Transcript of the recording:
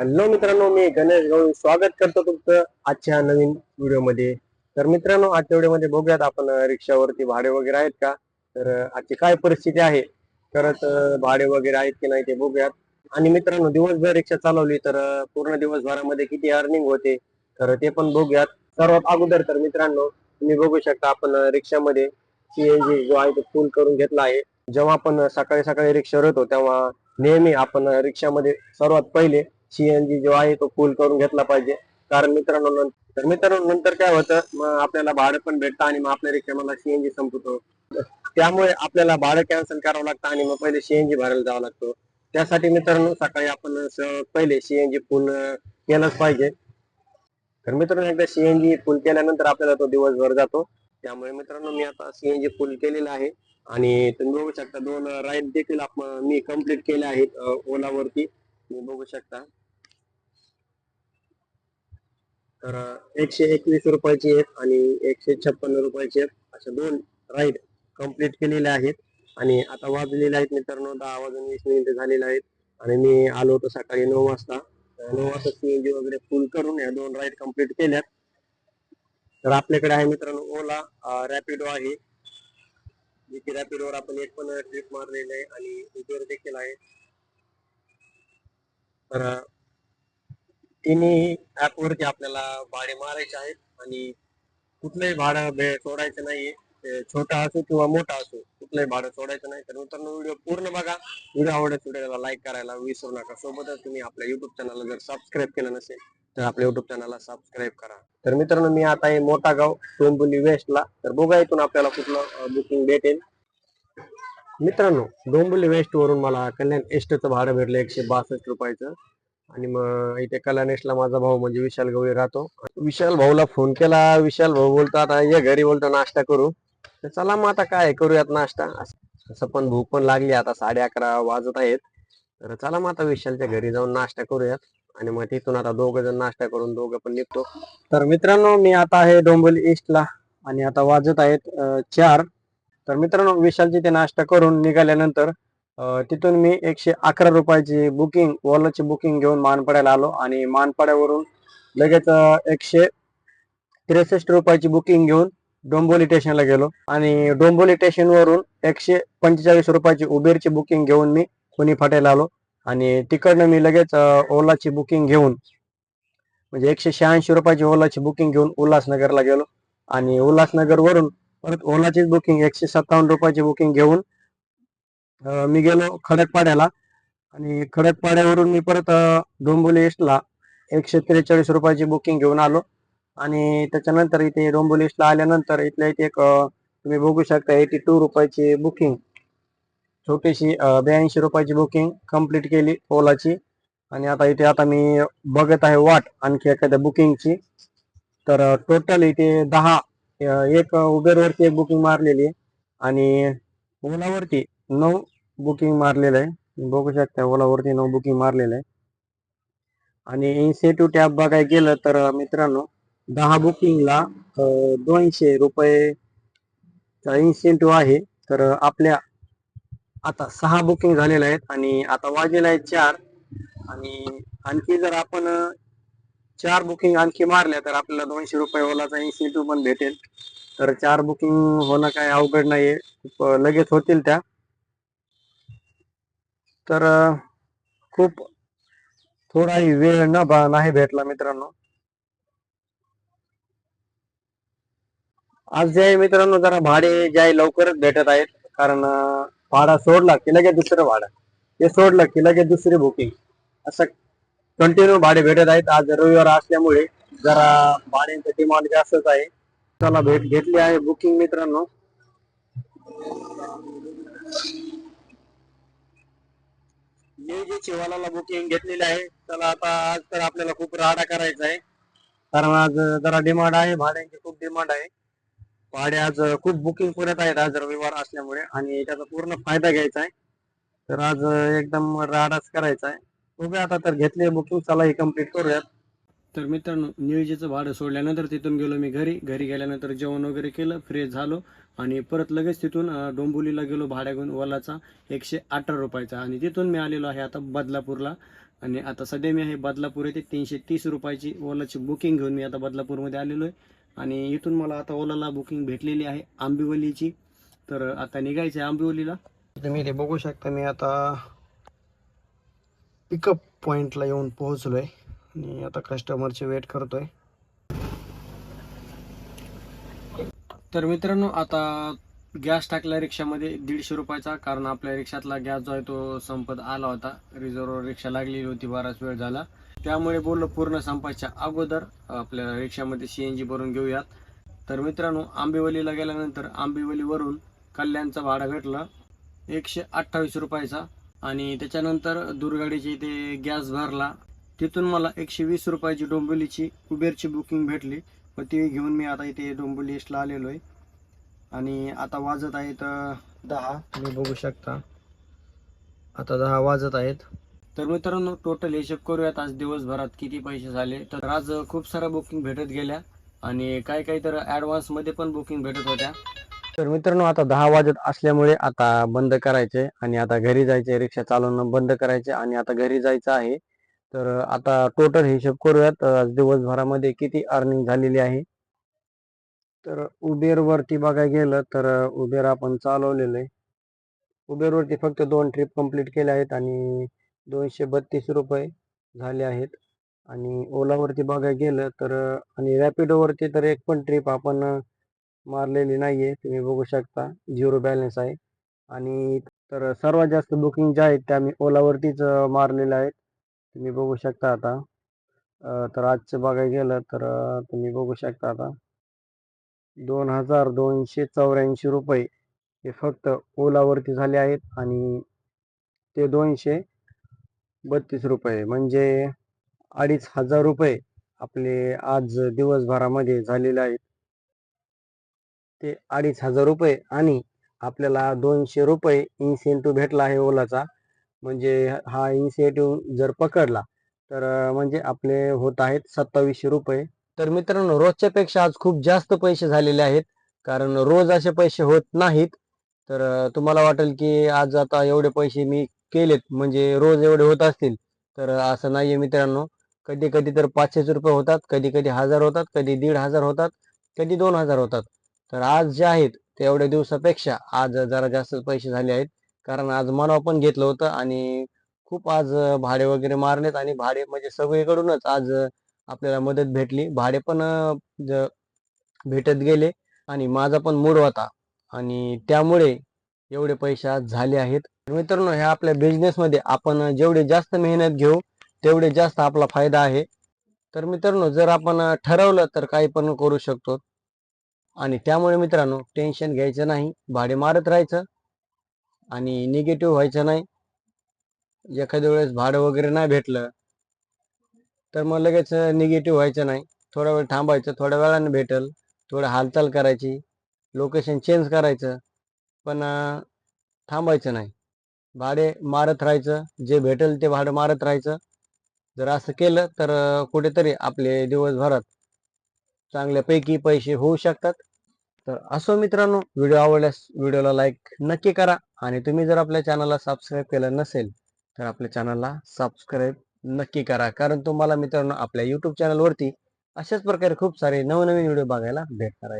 Hello मित्रांनो मी गणेश गवळी. स्वागत करतो तुमचं आजच्या नवीन व्हिडिओमध्ये. तर मित्रांनो आजच्या व्हिडिओमध्ये बघूयात आपण रिक्षावरती भाडे वगैरे आहेत का? तर आजची काय परिस्थिती आहे? खरंच भाडे वगैरे आहेत की नाही ते बघूयात. आणि मित्रांनो दिवसभर रिक्षा चालवली तर पूर्ण दिवसभरामध्ये किती अर्निंग होते? तर ते पण बघूयात. सर्वात अगोदर तर मित्रांनो तुम्ही बघू शकता आपण रिक्षामध्ये सीएनजी जो आहे तो फुल करून घेतला आहे. जेव्हा आपण सकाळी सकाळी रिक्षावर येतो तेव्हा नेहमी आपण रिक्षामध्ये सर्वात पहिले सीएनजी जो आहे तो पूल करून घेतला पाहिजे. कारण मित्रांनो तर मित्रांनो नंतर काय होतं मग आपल्याला भाडं पण भेटतं आणि मग आपल्या रिक्षामाला सीएनजी संपतो. त्यामुळे आपल्याला भाडं कॅन्सल करावं लागतं आणि मग पहिले सीएनजी भरायला जावं लागतो. त्यासाठी मित्रांनो सकाळी आपण पहिले सीएनजी फुल केलंच पाहिजे. तर मित्रांनो एकदा सीएनजी फुल केल्यानंतर आपल्याला तो दिवसभर जातो. त्यामुळे मित्रांनो मी आता सीएनजी फुल केलेला आहे. आणि तुम्ही बघू शकता दोन राईड देखील मी कंप्लीट केले आहेत ओला ओलावरती. तुम्ही बघू शकता. तर एकशे एकवीस रुपयाची एक आणि एकशे छप्पन्न रुपयाची एक अशा दोन राईड कंप्लीट केलेल्या आहेत. आणि आता वाजलेले आहेत मित्रांनो दहा वाजून वीस मिनिटं झालेले आहेत. आणि मी आलो होतो सकाळी नऊ वाजता. नऊ वाजता सीएनजी वगैरे फुल करून या दोन राईड कंप्लीट केल्यात. तर आपल्याकडे आहे मित्रांनो ओला रॅपिडो आहे. जे की रॅपिडोवर आपण एक पण ट्रिप मारलेली आहे आणि उबेर देखील आहे. तर तिन्ही ऍप वरती आपल्याला भाडे मारायचे आहेत आणि कुठलंही भाडं सोडायचं नाहीये. ते छोटा असो किंवा मोठा असो कुठलंही भाडं सोडायचं नाही. तर मित्रांनो व्हिडिओ पूर्ण बघा. व्हिडिओ आवडत व्हिडिओला लाईक करायला विसरू नका. सोबतच तुम्ही आपल्या युट्यूब चॅनलला जर सबस्क्राईब केलं नसेल तर आपल्या युट्यूब चॅनलला सबस्क्राईब करा. तर मित्रांनो मी आता आहे मोठा गाव डोंबिवली वेस्टला तर बघा इथून आपल्याला कुठलं बुकिंग भेटेल. मित्रांनो डोंबिवली वेस्ट वरून मला कल्याण एस्टचं भाडं भेटलं एकशे बासष्ट रुपयाचं. आणि मग इथे कल्याणेशला माझा भाऊ म्हणजे विशाल गवळी राहतो. विशाल भाऊला फोन केला. विशाल भाऊ बोलतो आता ये घरी बोलतो नाश्ता करू. तर चला मग आता काय करूयात नाश्ता. असं पण भूक पण लागली आता साडे अकरा वाजत आहेत. तर चला मग आता विशालच्या घरी जाऊन नाश्ता करूयात. आणि मग तिथून आता दोघं जण नाश्ता करून दोघं पण निघतो. तर मित्रांनो मी आता आहे डोंबिवली ईस्टला आणि आता वाजत आहेत चार. तर मित्रांनो विशालची ते नाश्ता करून निघाल्यानंतर तिथून मी एकशे अकरा रुपयाची बुकिंग ओलाची बुकिंग घेऊन मानपाड्याला आलो आणि मानपाड्यावरून लगेच एकशे त्रेसष्ट रुपयाची बुकिंग घेऊन डोंबोली स्टेशनला गेलो. आणि डोंबोली स्टेशनवरून एकशे पंचेचाळीस रुपयाची उबेरची बुकिंग घेऊन मी कुणी फाट्याला आलो. आणि तिकडनं मी लगेच ओलाची बुकिंग घेऊन म्हणजे एकशे शहाऐंशी रुपयाची ओलाची बुकिंग घेऊन उल्हासनगरला गेलो. आणि उल्हासनगरवरून परत ओलाचीच बुकिंग एकशे सत्तावन्न रुपयाची बुकिंग घेऊन मी गेलो खडकपाड्याला आणि खडकपाड्यावरून मी परत डोंबोली ईस्टला एकशे त्रेचाळीस रुपयाची बुकिंग घेऊन आलो. आणि त्याच्यानंतर इथे डोंबोली ईस्टला आल्यानंतर इथल्या इथे एक तुम्ही बघू शकता एटी टू रुपयाची बुकिंग छोटीशी ब्याऐंशी रुपयाची बुकिंग कंप्लीट केली ओलाची. आणि आता इथे आता मी बघत आहे वाट आणखी एखाद्या बुकिंगची तर टोटल इथे दहा एक उबेरवरती एक बुकिंग मारलेली आणि ओलावरती नऊ बुकिंग मारलेलं आहे. बघू शकता ओलावरती नऊ बुकिंग मारलेलं आहे. आणि इन्सेटिव्ह टॅब बघायला गेलं तर मित्रांनो दहा बुकिंगला दोनशे रुपये इन्सेंटिव्ह आहे. तर आपल्या आता सहा बुकिंग झालेल्या आहेत आणि आता वाजेला आहे चार. आणि आणखी जर आपण चार बुकिंग आणखी मारल्या तर आपल्याला दोनशे रुपये ओलाचा इन्सेंटिव्ह पण भेटेल. तर चार बुकिंग होणं काय अवघड नाही खूप लगेच होतील त्या. तर खूप थोडाही वेळ न नाही भेटला मित्रांनो. आज जे आहे मित्रांनो जरा भाडे जे आहे लवकरच भेटत आहेत. कारण भाडा सोडला की लगेच दुसरं भाडं. ते सोडलं की लगेच दुसरी बुकिंग असं कंटिन्यू भाडे भेटत आहेत. आज रविवार असल्यामुळे जरा भाड्यांचं डिमांड जास्तच आहे. चला भेट घेतली आहे बुकिंग मित्रांनो. जी शिवालाला बुकिंग घेतलेली आहे चला आता आज तर आपल्याला खूप राडा करायचा आहे. कारण आज जरा डिमांड आहे भाड्यांची खूप डिमांड आहे. भाडे आज खूप बुकिंग पुरत आहेत आज रविवार असल्यामुळे आणि त्याचा पूर्ण फायदा घ्यायचा आहे. तर आज एकदम राडाच करायचा आहे. बघूया आता तर घेतले बुकिंग चला ही कंप्लीट करूयात. तर मित्रांनो नियोजीचं भाडं सोडल्यानंतर तिथून गेलो मी घरी. घरी गेल्यानंतर जेवण वगैरे केलं फ्रेश झालो आणि परत लगेच तिथून डोंबोलीला गेलो भाड्या घेऊन ओलाचा एकशे अठरा रुपयाचा. आणि तिथून मी आलेलो आहे आता बदलापूरला. आणि आता सध्या मी आहे बदलापूर येथे तीनशे तीस रुपयाची ओलाची बुकिंग घेऊन मी आता बदलापूरमध्ये आलेलो आहे. आणि इथून मला आता ओलाला बुकिंग भेटलेली आहे आंबिवलीची. तर आता निघायचं आहे आंबिवलीला. तुम्ही इथे बघू शकता मी आता पिकअप पॉईंटला येऊन पोहोचलो आहे आणि आता कस्टमरची वेट करतोय. तर मित्रांनो आता गॅस टाकला रिक्षामध्ये दीडशे रुपयाचा कारण आपल्या रिक्षातला गॅस जो आहे तो संपत आला होता. रिझर्व रिक्षा लागलेली होती बराच वेळ झाला. त्यामुळे बोललो पूर्ण संपायच्या अगोदर आपल्या रिक्षामध्ये सी एन जी भरून घेऊयात. तर मित्रांनो आंबिवलीला गेल्यानंतर आंबिवलीवरून कल्याणचा भाडा भेटला एकशे अठ्ठावीस रुपयाचा. आणि त्याच्यानंतर दुर्गाडीची इथे गॅस भरला. तिथून मला एकशे वीस रुपयाची डोंबिवलीची उबेरची बुकिंग भेटली. मग ती घेऊन मी आता इथे डोंबिवली ईस्टला आलेलो आहे. आणि आता वाजत आहेत दहा. तुम्ही बघू शकता. आता दहा वाजत आहेत. तर मित्रांनो टोटल हिशेब करूयात. आज दिवसभरात किती पैसे झाले? तर आज खूप साऱ्या बुकिंग भेटत गेल्या. आणि काही काही तर ॲडव्हान्समध्ये पण बुकिंग भेटत होत्या. तर मित्रांनो आता दहा वाजत असल्यामुळे आता बंद करायचे. आणि आता घरी जायचे रिक्षा चालवणं बंद करायचे. आणि आता घरी जायचं आहे. तर आता टोटल हिशोब करूयात. आज दिवसभरामध्ये किती अर्निंग झालेली आहे? तर उबेरवरती बघायला गेलं तर उबेर आपण चालवलेलं आहे. उबेरवरती फक्त दोन ट्रिप कंप्लीट केल्या आहेत आणि दोनशे बत्तीस रुपये झाले आहेत. आणि ओलावरती बघायला गेलं तर आणि रॅपिडोवरती तर एक पण ट्रिप आपण मारलेली नाही आहे तुम्ही बघू शकता झिरो बॅलन्स आहे. आणि तर सर्वात जास्त बुकिंग ज्या आहेत त्या मी ओलावरतीच मारलेल्या आहेत तुम्ही बघू शकता आता. तर आजचं बघायला गेलं तर तुम्ही बघू शकता आता. दोन हजार दोनशे चौऱ्याऐंशी रुपये हे फक्त ओलावरती झाले आहेत आणि ते दोनशे बत्तीस रुपये. म्हणजे अडीच हजार रुपये आपले आज दिवसभरामध्ये झालेले आहेत. ते अडीच हजार रुपये आणि आपल्याला दोनशे रुपये इन्सेंटिव्ह भेटला आहे ओलाचा. म्हणजे हा इनिशिएटिव्ह जर पकडला तर म्हणजे आपले होत आहेत सत्तावीसशे रुपये. तर मित्रांनो रोजच्या पेक्षा आज खूप जास्त पैसे झालेले आहेत. कारण रोज असे पैसे होत नाहीत. तर तुम्हाला वाटेल की आज आता एवढे पैसे मी केलेत म्हणजे रोज एवढे होत असतील. तर असं असं नाहीये मित्रांनो. कधी कधी तर पाचशेच रुपये होतात कधी कधी हजार होतात कधी दीड हजार होतात कधी दोन हजार होतात. तर आज जे आहेत ते एवढ्या दिवसापेक्षा आज जरा जास्त पैसे झाले आहेत. कारण आज मनाव पण घेतलं होतं आणि खूप आज भाडे वगैरे मारलेत आणि भाडे म्हणजे सगळीकडूनच आज आपल्याला मदत भेटली. भाडे पण भेटत गेले आणि माझा पण मूड होता आणि त्यामुळे एवढे पैसे आज झाले आहेत. मित्रांनो ह्या आपल्या बिझनेसमध्ये आपण जेवढे जास्त मेहनत घेऊ तेवढे जास्त आपला फायदा आहे. तर मित्रांनो जर आपण ठरवलं तर काही पण करू शकतो. आणि त्यामुळे मित्रांनो टेन्शन घ्यायचं नाही. भाडे मारत राहायचं. आणि निगेटिव्ह व्हायचं नाही. एखाद्या वेळेस भाडं वगैरे नाही भेटलं तर मग लगेच निगेटिव्ह व्हायचं नाही. थोडा वेळ थांबायचं थोड्या वेळाने भेटल थोडं हालचाल करायची लोकेशन चेंज करायचं पण थांबायचं नाही. भाडे मारत राहायचं जे भेटेल ते भाडं मारत राहायचं. जर असं केलं तर कुठेतरी आपले दिवसभरात चांगल्यापैकी पैसे होऊ शकतात. तर असो मित्रांनो व्हिडिओ आवडल्यास व्हिडिओला लाईक नक्की करा आणि तुम्ही जर आपल्या चॅनलला सबस्क्राईब केलं नसेल तर आपल्या चॅनलला सबस्क्राईब नक्की करा. कारण तुम्हाला मित्रांनो आपल्या युट्यूब चॅनलवरती अशाच प्रकारे खूप सारे नवनवीन व्हिडिओ बघायला भेटणार आहेत.